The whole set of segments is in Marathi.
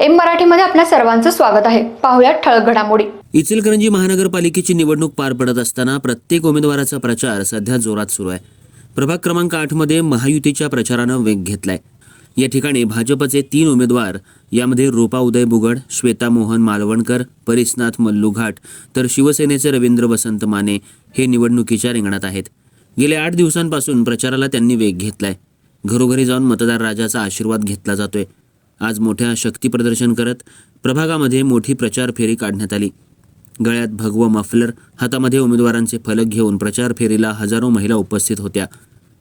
एम मराठीमध्ये आपल्या सर्वांचं स्वागत आहे. पाहुयात ठळक घडामोडी. इचलकरंजी महानगरपालिकेची निवडणूक पार पडत असताना प्रत्येक उमेदवाराचा प्रचार सध्या जोरात सुरू आहे. प्रभाग क्रमांक आठमध्ये महायुतीच्या प्रचारानं वेग घेतलाय. या ठिकाणी भाजपचे तीन उमेदवार यामध्ये रूपा उदय बुगड श्वेता मोहन मालवणकर परिसनाथ मल्लूघाट तर शिवसेनेचे रवींद्र वसंत माने हे निवडणुकीच्या रिंगणात आहेत. गेल्या आठ दिवसांपासून प्रचाराला त्यांनी वेग घेतलाय. घरोघरी जाऊन मतदार राजाचा आशीर्वाद घेतला जातोय. आज मोठ्या शक्ती प्रदर्शन करत प्रभागामध्ये मोठी प्रचार फेरी काढण्यात आली. गळ्यात भगवं मफलर हातामध्ये उमेदवारांचे फलक घेऊन प्रचार फेरीला हजारो महिला उपस्थित होत्या.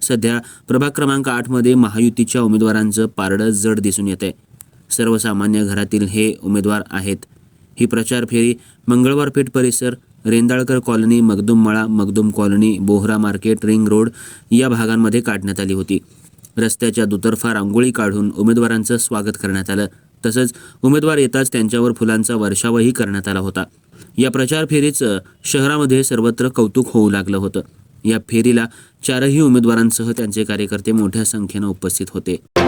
सध्या प्रभाग क्रमांक आठमध्ये महायुतीच्या उमेदवारांचं पारडं जड दिसून येत आहे सर्वसामान्य घरातील हे उमेदवार आहेत. ही प्रचार फेरी मंगळवारपेठ परिसर Rendalkar colony Magdummala Magdum colony Bohra market ring road या भागांमध्ये काढण्यात आली होती. रस्त्याच्या दुतर्फा रांगोळी काढून उमेदवारांचं स्वागत करण्यात आलं. तसंच उमेदवार येताच त्यांच्यावर फुलांचा वर्षावही करण्यात आला होता. या प्रचार फेरीचं शहरामध्ये सर्वत्र कौतुक होऊ लागलं होतं. या फेरीला चारही उमेदवारांसह त्यांचे कार्यकर्ते मोठ्या संख्येनं उपस्थित होते.